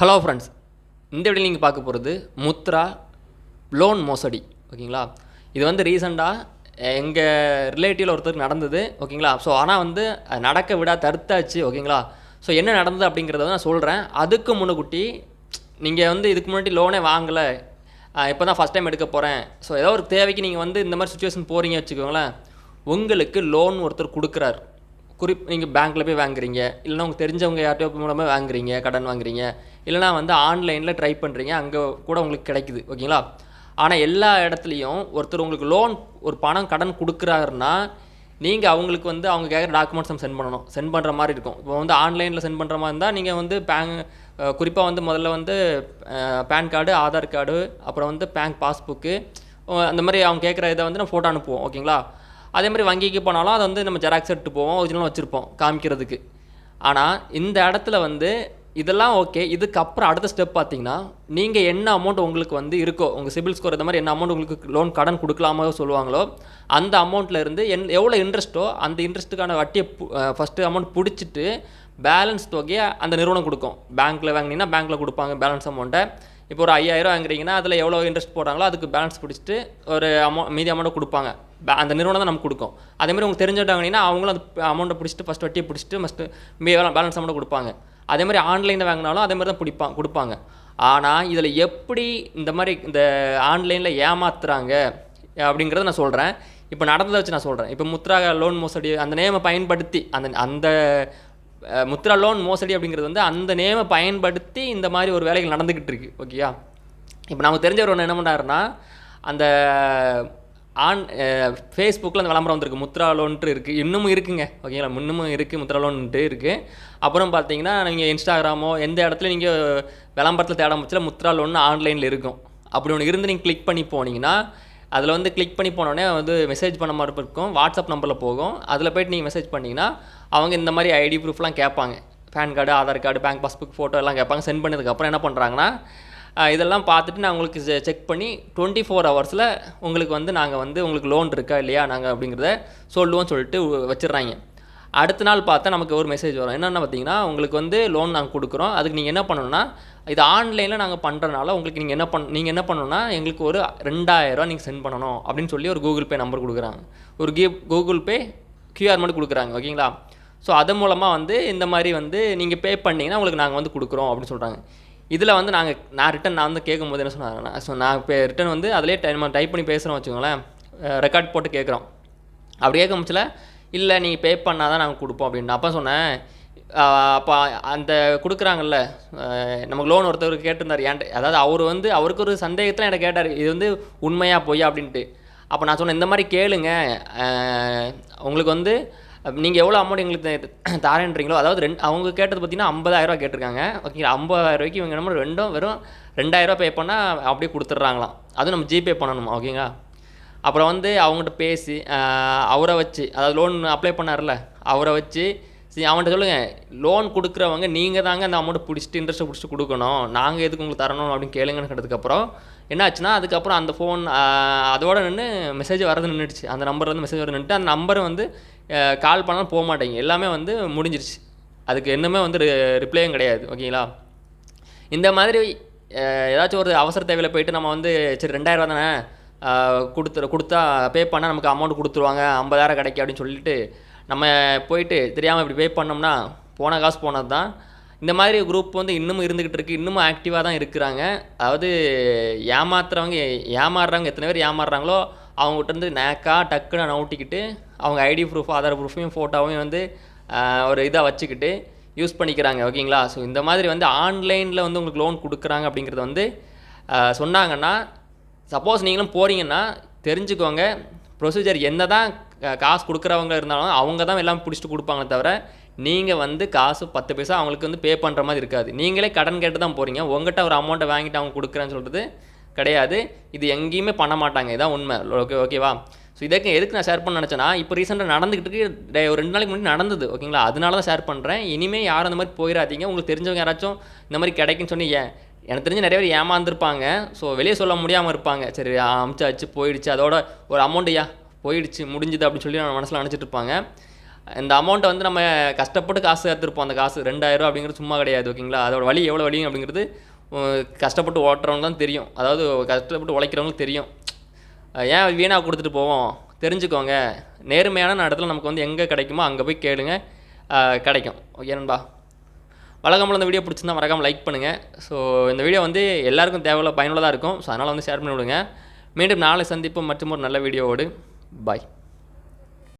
Hello friends இந்த video நீங்கள் பார்க்க போகிறது முத்ரா லோன் மோசடி ஓகேங்களா? இது வந்து ரீசெண்டாக எங்கள் ரிலேட்டிவில் ஒருத்தருக்கு நடந்தது ஓகேங்களா? ஸோ ஆனால் வந்து அது நடக்க விடா தடுத்தாச்சு ஓகேங்களா? ஸோ என்ன நடந்தது அப்படிங்கிறத நான் சொல்கிறேன் அதுக்கு முன்னுக்குட்டி நீங்கள் வந்து இதுக்கு முன்னாடி லோனே வாங்கலை. இப்போ தான் ஃபஸ்ட் டைம் எடுக்க போகிறேன் ஸோ ஏதோ ஒரு தேவைக்கு நீங்கள் வந்து இந்த மாதிரி சுச்சுவேஷன் போகிறீங்க வச்சுக்கோங்களேன். உங்களுக்கு லோன் ஒருத்தர் கொடுக்குறாரு. குறிப் நீங்கள் பேங்க்கில் போய் வாங்குறீங்க. இல்லைனா உங்களுக்கு தெரிஞ்சவங்க யார்கிட்டயோ மூலமாக வாங்குறீங்க கடன் வாங்குறீங்க. இல்லைனா வந்து ஆன்லைனில் ட்ரை பண்ணுறீங்க அங்கே கூட உங்களுக்கு கிடைக்குது ஓகேங்களா? ஆனால் எல்லா இடத்துலையும் ஒருத்தர் உங்களுக்கு லோன் ஒரு பணம் கடன் கொடுக்குறாருன்னா நீங்கள் அவங்களுக்கு வந்து அவங்க கேட்குற டாக்குமெண்ட்ஸ் நம்ம சென்ட் பண்ணணும். சென்ட் பண்ணுற மாதிரி இருக்கும். இப்போ வந்து ஆன்லைனில் சென்ட் பண்ணுற மாதிரி இருந்தால் நீங்கள் வந்து பேங்க் குறிப்பாக வந்து முதல்ல வந்து பேன் கார்டு ஆதார் கார்டு அப்புறம் வந்து பேங்க் பாஸ்புக்கு அந்த மாதிரி அவங்க கேட்குற இதை வந்து நம்ம ஃபோட்டோ அனுப்புவோம் ஓகேங்களா? அதே மாதிரி வங்கிக்கு போனாலும் அதை வந்து நம்ம ஜெராக்ஸ் எடுத்து போவோம் ஒரிஜினல் வச்சுருப்போம் காமிக்கிறதுக்கு. ஆனால் இந்த இடத்துல வந்து இதெல்லாம் ஓகே இதுக்கப்புறம் அடுத்த ஸ்டெப் பார்த்தீங்கன்னா நீங்கள் என்ன அமௌண்ட் உங்களுக்கு வந்து இருக்கோ உங்கள் சிபில் ஸ்கோர் இந்த மாதிரி என்ன அமௌண்ட் உங்களுக்கு லோன் கடன் கொடுக்கலாமோ சொல்லுவாங்களோ அந்த அமௌண்ட்டில் இருந்து என் எவ்வளோ இன்ட்ரெஸ்ட்டோ அந்த இன்ட்ரெஸ்ட்டுக்கான வட்டியை ஃபஸ்ட்டு அமௌண்ட் பிடிச்சிட்டு பேலன்ஸ் தொகையை அந்த நிறுவனம் கொடுக்கும். பேங்க்கில் வாங்கினீங்கன்னா பேங்க்கில் கொடுப்பாங்க பேலன்ஸ் அமௌண்ட்டை இப்போ ஒரு ஐயாயிரம் வாங்குறீங்கன்னா அதில் எவ்வளோ இன்ட்ரெஸ்ட் போடுறாங்களோ அதுக்கு பேலன்ஸ் பிடிச்சிட்டு ஒரு அமௌ மீதி அமௌண்ட்டை கொடுப்பாங்க. அந்த நிறுவனம் தான் நமக்கு கொடுக்கும். அதேமாதிரி உங்களுக்கு தெரிஞ்சுட்டாங்கன்னா அவங்களும் அந்த அமௌண்ட்டை பிடிச்சிட்டு ஃபஸ்ட் வட்டியை பிடிச்சிட்டு ஃபஸ்ட்டு பேலன்ஸ் அமௌண்ட்டை கொடுப்பாங்க. அதே மாதிரி ஆன்லைனில் வாங்கினாலும் அதே மாதிரி தான் பிடிப்பாங்க கொடுப்பாங்க. ஆனால் இதில் எப்படி இந்த மாதிரி இந்த ஆன்லைனில் ஏமாத்துறாங்க அப்படிங்கிறத நான் சொல்கிறேன் இப்போ நடந்ததை வச்சு நான் சொல்கிறேன் இப்போ முத்ரா லோன் மோசடி அந்த நேமை பயன்படுத்தி அந்த அந்த முத்ரா லோன் மோசடி அப்படிங்கிறது வந்து அந்த நேமை பயன்படுத்தி இந்த மாதிரி ஒரு வேலைகள் நடந்துக்கிட்டு இருக்கு. ஓகேயா? இப்போ நமக்கு தெரிஞ்சவர் ஒன்று என்ன பண்ணாருன்னா அந்த ஆன் ஃபேஸ்புக்கில் அந்த விளம்பரம் வந்திருக்கு. முத்ரா லோன்ட்டு இருக்குது இன்னமும் இருக்குங்க. ஓகேங்களா? இன்னமும் இருக்குது முத்ரா லோன்ட்டு இருக்குது அப்புறம் பார்த்தீங்கன்னா நீங்கள் இன்ஸ்டாகிராமோ எந்த இடத்துல நீங்கள் விளம்பரத்தில் தேட முச்சில் முத்ரா லோன் ஆன்லைனில் இருக்கும். அப்படி ஒன்று இருந்து நீங்கள் கிளிக் பண்ணி போனீங்கன்னா அதில் வந்து கிளிக் பண்ணி போனோடனே வந்து மெசேஜ் பண்ண மாதிரி இருக்கும். வாட்ஸ்அப் நம்பரில் போகும். அதில் போய்ட்டு நீங்கள் மெசேஜ் பண்ணிங்கன்னா அவங்க இந்த மாதிரி ஐடி ப்ரூஃப்லாம் கேட்பாங்க. PAN card Aadhaar card bank passbook photo எல்லாம் கேட்பாங்க. சென்ட் பண்ணதுக்கப்புறம் என்ன பண்ணுறாங்கன்னா இதெல்லாம் பார்த்துட்டு நான் உங்களுக்கு செக் பண்ணி டுவெண்ட்டி ஃபோர் ஹவர்ஸில் உங்களுக்கு வந்து நாங்கள் வந்து உங்களுக்கு லோன் இருக்கா இல்லையா நாங்கள் அப்படிங்கிறத சொல்லுவோம் சொல்லிட்டு வச்சிடுறாங்க. அடுத்த நாள் பார்த்தா நமக்கு ஒரு மெசேஜ் வரும். என்னென்ன பார்த்தீங்கன்னா உங்களுக்கு வந்து லோன் நாங்கள் கொடுக்குறோம். அதுக்கு நீங்கள் என்ன பண்ணணும்னா இது ஆன்லைனில் நாங்கள் பண்ணுறனால உங்களுக்கு நீங்கள் என்ன பண் நீங்கள் என்ன பண்ணணும்னா எங்களுக்கு ஒரு ரெண்டாயிரரூவா நீங்கள் சென்ட் பண்ணணும் அப்படின்னு சொல்லி ஒரு கூகுள் பே நம்பர் கொடுக்குறாங்க. ஒரு கீ கூகுள் பே கியூஆர் மட்டும் கொடுக்குறாங்க ஓகேங்களா? ஸோ அது மூலமாக வந்து இந்த மாதிரி வந்து நீங்கள் பே பண்ணீங்கன்னா உங்களுக்கு நாங்கள் வந்து கொடுக்குறோம் அப்படின்னு சொல்கிறாங்க இதில் வந்து நாங்கள் நான் ரிட்டன் நான் வந்து கேட்கும்போது என்ன சொன்னாங்கன்னா ஸோ நான் இப்போ ரிட்டன் வந்து அதிலே நம்ம டைப் பண்ணி பேசுகிறோம் வச்சுக்கோங்களேன் ரெக்கார்ட் போட்டு கேட்குறோம். அப்படி கேட்க முச்சில் இல்லை நீங்கள் பே பண்ணால் தான் நாங்கள் கொடுப்போம் அப்படின்னு அப்போ சொன்னேன். அப்போ அந்த கொடுக்குறாங்கல்ல நமக்கு லோன் ஒருத்தவர் கேட்டிருந்தார் ஏன்ட்டு அதாவது அவர் வந்து அவருக்கு ஒரு சந்தேகத்தில் என்கிட்ட கேட்டார் இது வந்து உண்மையாக பொய்யா? அப்படின்ட்டு. அப்போ நான் சொன்னேன் இந்த மாதிரி கேளுங்க உங்களுக்கு வந்து நீங்கள் எவ்வளோ அமௌண்ட் எங்களுக்கு தே- தாரேன்றீங்களோ அதாவது ரெண்டு அவங்க கேட்டது பார்த்தீங்கன்னா ஐம்பதாயிரரூவா கேட்டிருக்காங்க. ஓகேங்களா ஐம்பதாயிரம் ரூபாய்க்கு இவங்க நம்ம ரெண்டும் வெறும் ரெண்டாயிரரூவா பே பண்ணால் அப்படியே கொடுத்துட்றாங்களாம். அதுவும் நம்ம ஜிபே பண்ணணுமா ஓகேங்களா அப்புறம் வந்து அவங்ககிட்ட பேசி அவரை வச்சு அதாவது லோன் அப்ளை பண்ணார்ல அவரை வச்சு சரி அவன்கிட்ட சொல்லுங்கள் லோன் கொடுக்குறவங்க நீங்கள் தாங்க அந்த அமௌண்ட்டை பிடிச்சிட்டு இன்ட்ரெஸ்ட்டை பிடிச்சி கொடுக்கணும். நாங்கள் எதுக்கு உங்களுக்கு தரணும் அப்படின்னு கேளுங்கன்னு கேட்டதுக்கப்புறம் அதுக்கப்புறம் அந்த ஃபோன் அதோட நின்று மெசேஜ் வரது நின்றுடுச்சு அந்த நம்பர் வந்து மெசேஜ் வர நின்றுட்டு அந்த நம்பர் வந்து கால் பண்ணாலும் போக மாட்டேங்க. எல்லாமே வந்து முடிஞ்சிருச்சு. அதுக்கு இன்னுமே வந்து ரிப்ளையும் கிடையாது. ஓகேங்களா? இந்த மாதிரி ஏதாச்சும் ஒரு அவசர தேவையில் போயிட்டு நம்ம வந்து சரி ரெண்டாயிரம் தானே அஹ், கொடுத்துரு கொடுத்தா பே பண்ணால் நமக்கு அமௌண்ட் கொடுத்துருவாங்க. ஐம்பதாயிரம் கிடைக்கும் அப்படின்னு சொல்லிட்டு நம்ம போயிட்டு தெரியாமல் இப்படி பே பண்ணோம்னா போன காசு போனது தான் இந்த மாதிரி குரூப் வந்து இன்னமும் இருந்துக்கிட்டு இருக்கு. இன்னமும் ஆக்டிவாக தான் இருக்கிறாங்க. அதாவது ஏமாத்துறவங்க ஏமாறுறவங்க எத்தனை பேர் ஏமாறுறாங்களோ அவங்ககிட்ட இருந்து நேக்காக டக்குன்னு நவுட்டிக்கிட்டு அவங்க ஐடி ப்ரூஃப் ஆதார் ப்ரூஃபையும் ஃபோட்டோவையும் வந்து ஒரு இதாக வச்சுக்கிட்டு யூஸ் பண்ணிக்கிறாங்க. ஓகேங்களா ஸோ இந்த மாதிரி வந்து ஆன்லைனில் வந்து உங்களுக்கு லோன் கொடுக்குறாங்க அப்படிங்கிறது வந்து சொன்னாங்கன்னா சப்போஸ் நீங்களும் போகிறீங்கன்னா தெரிஞ்சுக்கோங்க. ப்ரொசீஜர் என்ன தான் காசு கொடுக்குறவங்க இருந்தாலும் அவங்க தான் எல்லாம் பிடிச்சிட்டு கொடுப்பாங்களே தவிர நீங்கள் வந்து காசு பத்து பைசா அவங்களுக்கு வந்து பே பண்ணுற மாதிரி இருக்காது. நீங்களே கடன் கேட்டு தான் போகிறீங்க உங்கள்கிட்ட ஒரு அமௌண்ட்டை வாங்கிட்டு அவங்க கொடுக்குறேன்னு சொல்கிறது கிடையாது. இது எங்கேயுமே பண்ண மாட்டாங்க. இதான் உண்மை. ஓகே ஓகேவா? ஸோ இதற்கு எதுக்கு நான் ஷேர் பண்ண நினச்சேன்னா இப்போ ரீசெண்டாக நடந்துக்கிட்டு டே- ஒரு ரெண்டு நாளைக்கு முன்னாடி நடந்தது ஓகேங்களா? அதனால தான் ஷேர் பண்ணுறேன் இனிமேல் யாரும் அந்த மாதிரி போயிடாதீங்க உங்களுக்கு தெரிஞ்சவங்க யாராச்சும் இந்த மாதிரி கிடைக்குன்னு சொன்னீங்க. எனக்கு தெரிஞ்சு நிறைய பேர் ஏமாந்துருப்பாங்க. ஸோ வெளியே சொல்ல முடியாமல் இருப்பாங்க. சரி அமுச்சாச்சு போயிடுச்சு. அதோட ஒரு அமௌண்ட்யா போயிடுச்சு முடிஞ்சுது அப்படின்னு சொல்லி நான் மனசில் நினச்சிட்டு இருப்பாங்க. இந்த அமௌண்ட்டை வந்து நம்ம கஷ்டப்பட்டு காசு சேர்த்துருப்போம் அந்த காசு ரெண்டாயிரம் அப்படிங்கிறது சும்மா கிடையாது ஓகேங்களா? அதோட வழி எவ்வளோ வலி அப்படிங்கிறது கஷ்டப்பட்டு ஓட்டுறவங்க தான் தெரியும். அதாவது கஷ்டப்பட்டு உழைக்கிறவங்களுக்கு தெரியும். ஏன் வீணாக கொடுத்துட்டு போவோம்? தெரிஞ்சுக்கோங்க. நேர்மையான இடத்துல நமக்கு வந்து எங்கே கிடைக்குமோ அங்கே போய் கேளுங்க. கிடைக்கும். ஓகே நண்பா? வழக்கம்போல் இந்த வீடியோ பிடிச்சிருந்தா மறக்காமல் லைக் பண்ணுங்கள் ஸோ இந்த வீடியோ வந்து எல்லாருக்கும் தேவையில்ல பயனுள்ளதாக இருக்கும். ஸோ அதனால் வந்து ஷேர் பண்ணி விடுங்க மீண்டும் நாளை சந்திப்பு மற்றும் ஒரு நல்ல வீடியோவோடு பாய்